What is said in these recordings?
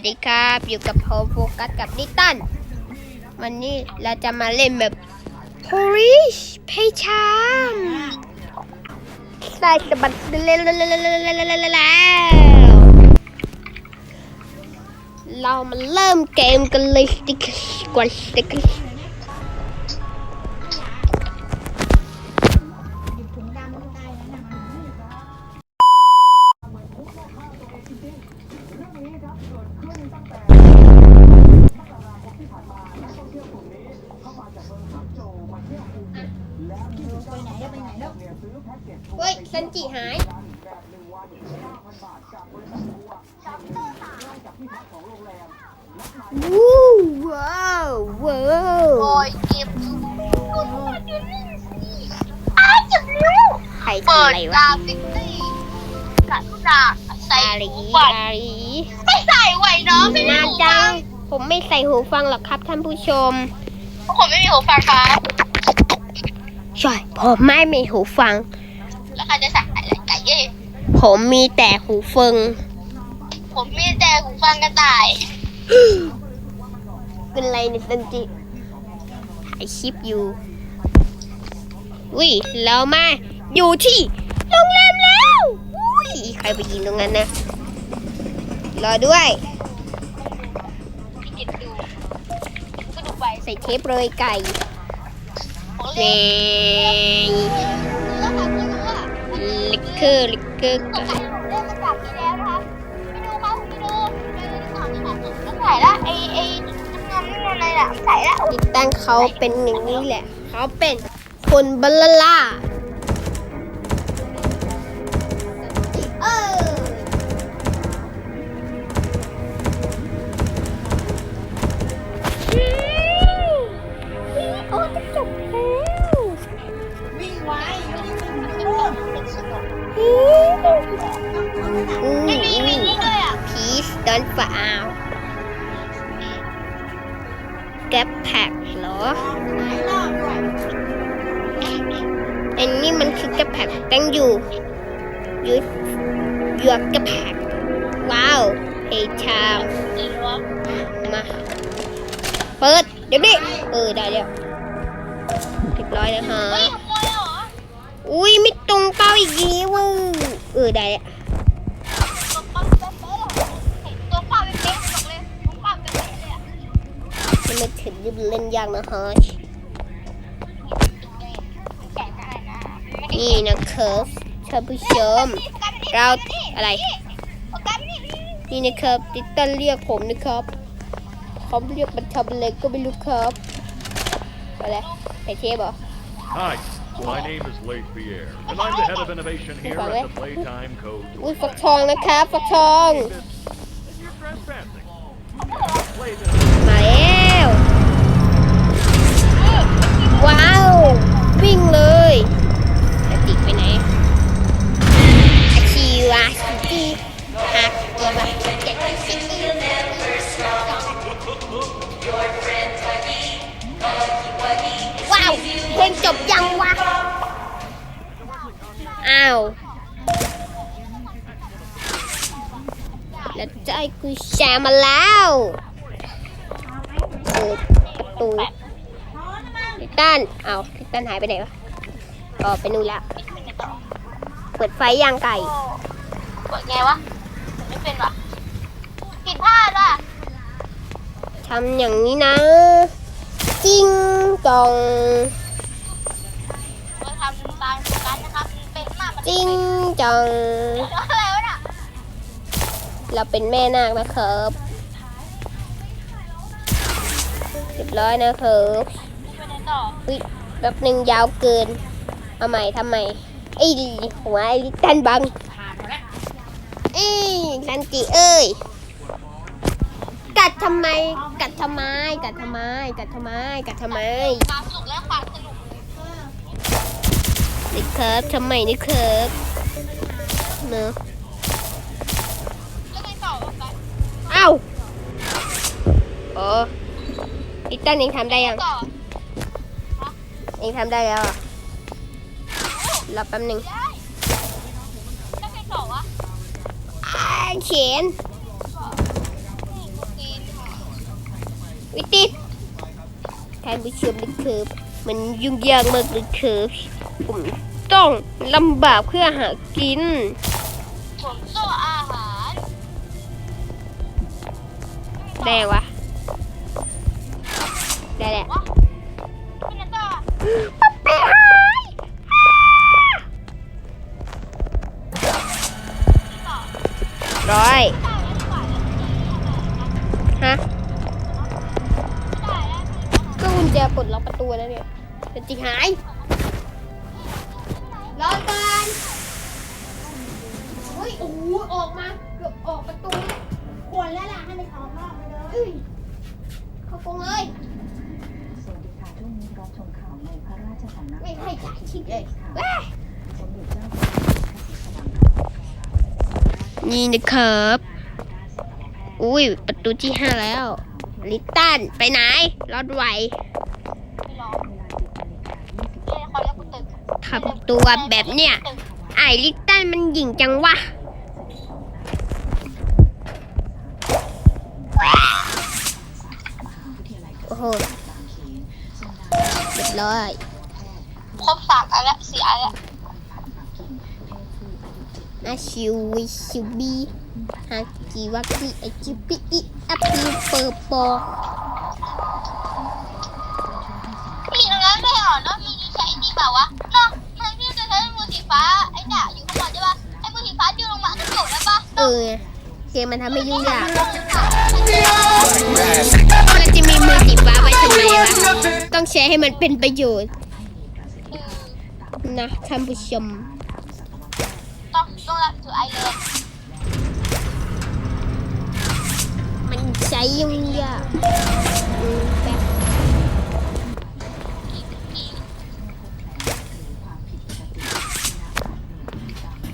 สดีครับ อยู่กับผมโฟกัสกับนิตัน วันนี้เราจะมาเล่นแบบ Polish เพชามใส่สะบัดเล่นแล้วเรามาเริ่มเกมกันเลยดิกว่าดิกเวู้ว้าวว้าวโอ้ยเก็บอ้าจับลูกใครทำเปิอะไรกาวะฟิตตี้กระทุดาใส่อาลีหูฟังอาลีไม่ใส่ไหวเนาะไม่มีน่าหูจัฟังง ผมไม่ใส่หูฟังหรอกครับท่านผู้ชมผมไม่มีหูฟังครับ ใช่ ผมไม่มีหูฟัง แล้วใครจะใส่ ผมมีแต่หูฟัง ผมมีแต่หูฟังกระต่ายเป็นไรเนี่ยซันจิถ่ายคลิปอยู่อุ้ยเรามาอยู่ที่โรงแรมแล้วอุ้ยใครไปยิงตรงนั้นนะ รอด้วยพี่กินดูก็ดูไปใส่เทปเลยไก่ของเนเล่น อร์ลิกเกอร์ผมใส่ผมเล่นมาจากที่แล้วนะคะไม่ดูครับไม่ดูไม่ดูก่อนที่ใส่ละไอไอน้ำเงินน้ำเงินอะไรน่ะใส่ละติดตั้งเขาเป็นอย่างนี้แหละ เขาเป็นคนบัลลา เปิด เดี๋ยวดิเออได้แล้วเรียบร้อยแล้วฮะเฮ้ยขโมยเหรออุ้ยไม่ตรงเป้าอีกทีเว้ยเออได้แล้วตัวเป้าเป๊ะๆเหรอเห็นตัวเป้าเป๊ะๆบอกเลยตัวเป้าเป๊ะๆเลยอะมันไม่ถึงยืมเล่นยากนะฮะแกะได้นะนี่นะครับท่านผู้ชมเราอะไรโอเคนี่นี่นะครับติตันเรียกผมนะครับ เขาเรียกมันทำอะไรก็ไม่รู้ครับอะไรไปเทปเหรอ Hi, my name is Leith Pierre, and I'm the head of innovation here at the Playtime Code. อุ้ยฟักทองนะครับฟักทอง You're trespassing. Play this. มาแล้วว้าว วิ่งเลยจะติดไปไหนอาชีวะ แชร์มาแล้วเปิดประตูทิตันเอาทิตันหายไปไหนวะอ๋อไปนู่นแล้ว เปิดไฟย่างไก่ เปิดไงวะ ไม่เป็นวะผิดพลาดว่ะทำอย่างนี้นะจริงจองเราทำตามกันนะครับ เป็นมากมันจริงจองอะไรวะน่ะ เราเป็นแม่นาคนะครับเรียบร้อยนะครับไปไหนต่ออุ๊ยแบบหนึ่งยาวเกินเอาใหม่ทำไมไอ้หัวไอ้ลิตันบังเอ้ยลันจิเอ้ยกัดทำไม กัดทำไม กัดทำไม กัดทำไม กัดทำไมความสุขและความสนุกนี่ครับทำไมนี่ครับเนอะ อ้าโอ้ลิตเตันเองทำได้ยัง ต่อเองทำได้แล้วอะรอแป๊บหนึ่งได้แล้วไงต่อวะอ้ายเขียนวิติดท่านผู้ชมนะครับมันยุ่งยากมากเลยครับผมต้องลำบากเพื่อหากิน ผมโได้วะ ได้แหละวะพี่นัตต้าไปหายร้อยฮะ ก็กุญแจปลดล็อกประตูแล้วเนี่ยแต่จริงหาย รอก่อนเฮ้ยโอ้โหออกมา ยเอ้ยเข้ากรงเลย สวัสดีค่ะช่วงนี้รับชมข่าวในพระราชสำนักไม่ให้จ่ายชิปเลยค่ะว้าสมเด็จเจ้าพระยาพระศรีสว่างนี่นะครับ อุ้ย ประตูที่ห้าแล้ว ลิตตัน ไปไหน รอดไหวไม่รอเวลา10นาฬิกา20เรียกเขาเรียกกูตึกทำตัวแบบเนี้ยไอ้ลิตตันมันหยิ่งจังวะ โอ้โหตรศาสตร์บางเขนซึ่งนายเรียบร้อยครบสามอันละสี่อันละพันธุ์ปักกิ่งเพศผู้อายุ7อาชิววิชิวบีฮากิวากิไอจิปิอิอัปปิเปอร์ปอมีตรงนั้นไม่เหรอเนาะมีใช้ไอ้นี่เปล่าวะเนาะทางที่จะใช้มือสีฟ้าไอ้เนี่ยอยู่ข้างบนใช่ปะไอ้มือสีฟ้าดึงลงมาก็จบแล้วปะเออไงเกมมันทำให้ยุ่งยากเราจะ มือสีฟ้าไว้ทำไมวะต้องใช้ให้มันเป็นประโยชน์นะท่านผู้ชมต้องต้องรับถือไอเลยมันใช้ยุ่งยากอืมแป๊บ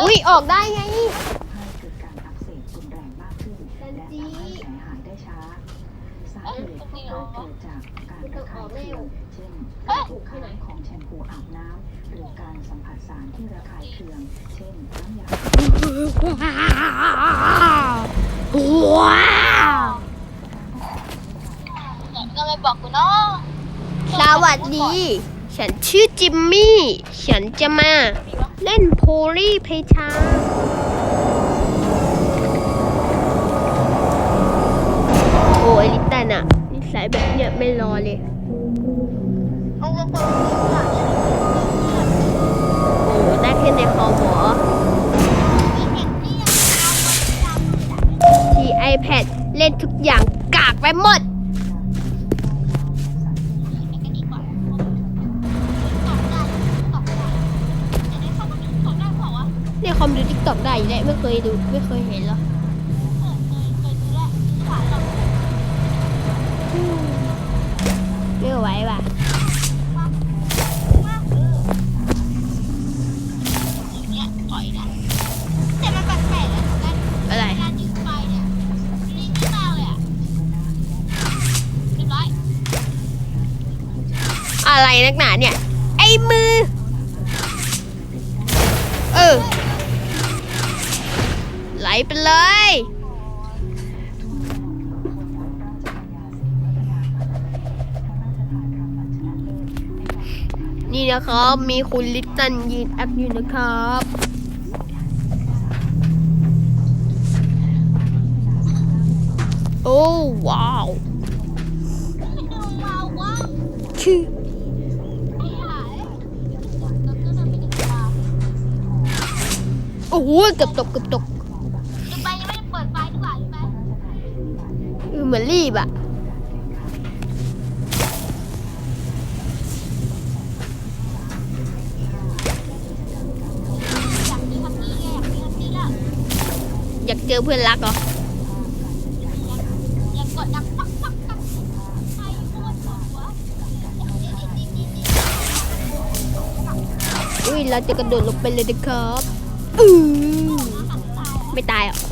อุ้ยออกได้ไง ให้เกิดการอักเสบรุนแรงมากขึ้น และทำให้แผลหายได้ช้า สาเหตุอาจเกิดจากการระคายเคืองเช่นการถูกค้างของแชมพูอาบน้ำหรือการสัมผัสสารที่ระคายเคือง เช่นน้ำยา ว้าว แต่ก็ไม่บอกกูเนาะ สวัสดี ฉันชื่อจิมมี่ ฉันจะมา เล่นโพลีเพชาโอ้ยลิตตันอะนิสัยแบบเนี้ยไม่รอเลยเอาก็คนที่หลังโอ้ได้แค่ในคอหมอที่ iPad เล่นทุกอย่างกากไปหมด กตอกได้อยู่แล้วไม่เคยดูไม่เคยเห็นหรอเคยเคยเคยดูแล้วถ่ายเราไม่ไหวว่ะมากมากเอออย่างเงี้ยต่อยนะแต่มันแปลกๆนะกันอะไรการยิงไฟเนี่ยนิ่งมากเลยอะเรียบร้อยอะไรนักหนาเนี่ย ไอ้มือ เออไห ลไปเลย นี่นะครับ มีคุณลิตตันยืนแอปอยู่นะครับโอ้ว้าวไม่ดูมาวะคือไม่หายเราก็จะไม่ได้ตาโอ้โหเกือบตกเกือบตก เออเหมือนรีบอะอยากเจอเพื่อนรักเหรออยากกดดักวอุ้ยเราจะกระโดดลงไปเลยนะครับอือไม่ตายอะ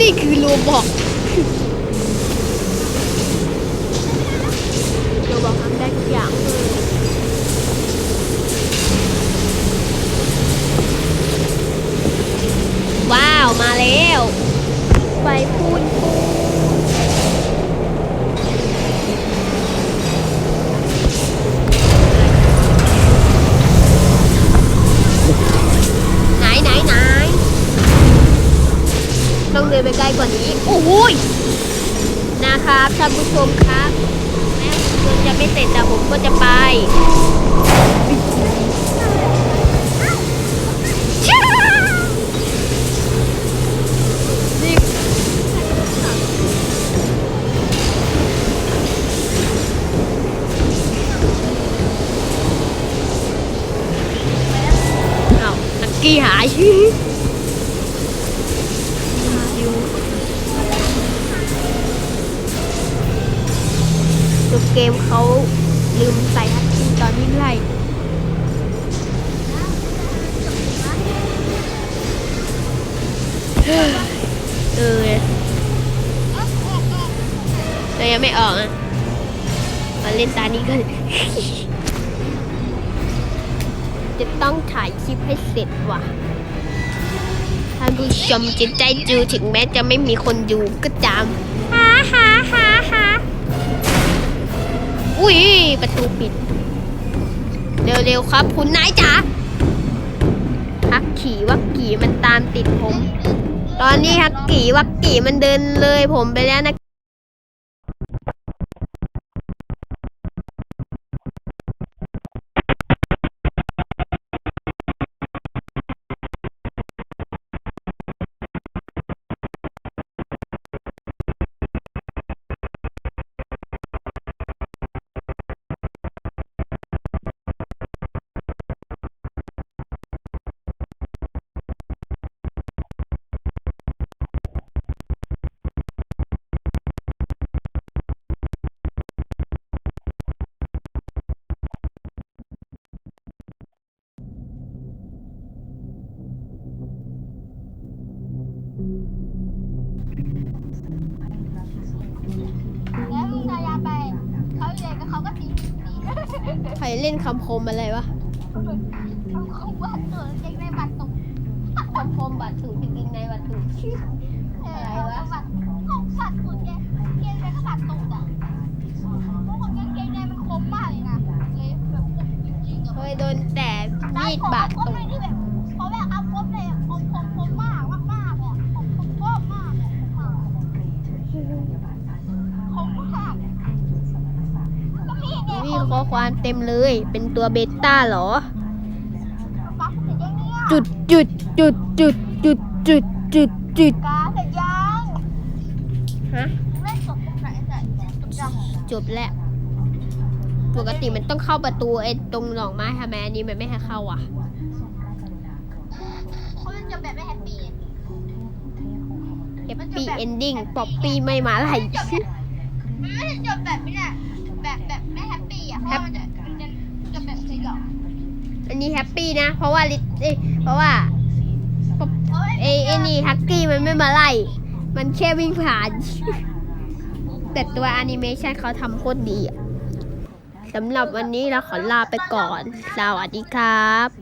นี่คือโลบอกโลบอกทำได้ทุกอย่างเลยว้าว มาแล้ว ไปพูนพู โอ้โหยนะครับท่านผู้ชมครับแม้ผมจะไม่เสร็จแต่ผมก็จะไปอ้าวนักกี้หาย เออแต่ยังไม่ออกอะ มาเล่นตานี้กัน จะต้องถ่ายคลิปให้เสร็จว่ะ ท่านผู้ชมจะได้ดูถึงแม้จะไม่มีคนดูก็จำฮ่าฮ่าฮ่าฮ่าอุ้ย ประตูปิด เร็วๆครับ คุณนายจ๋าฮักขี่วักกี่มันตามติดผม ตอนนี้ฮักกี่วักกี่มันเดินเลยผมไปแล้วนะ แล้วมึงพยายามไปเขาเรียนกับเขาก็ตีตีใครเล่นคำคมอะไรวะเขาเขาว่าตัวเก่งในบัตรตกคำคมบัตรถูกจริงๆในบัตรถูกอะไรวะบัตรของบัตรตุ่นแกเก่งในก็บัตรตุ่นอะพวกคนเก่งในมันคมมากเลยนะเลยแบบคมจริงๆอะเคยโดนแต่มีดบาดคตม ความเต็มเลย เป็นตัวเบต้าเหรอฟ้าเสร็จยังเนี่ยจุดจุดจุดจุดจุดจุดจุดจุดกาเสร็จยังฮะเล่นสดตรงไหนแต่ตรงจังจบแล้วปกติมันต้องเข้าประตูไอ้ตรงดอกไม้ทำไมอันนี้มันไม่ให้เข้าอะเขาจะแบบไม่แฮปปี้แฮปปี้เอนดิ้งป๊อปปี้ไม่มาไหลมันไม่ได้จบ นี้แฮปปี้นะ เพราะว่าลิเอเพราะว่าไอปเอ้ยไอ้นี่ฮักกี้มันไม่มาไล่ มันแค่วิ่งผ่าน แต่ตัวแอนิเมชันเขาทำโคตรดีสำหรับวันนี้เราขอลาไปก่อน สวัสดีครับ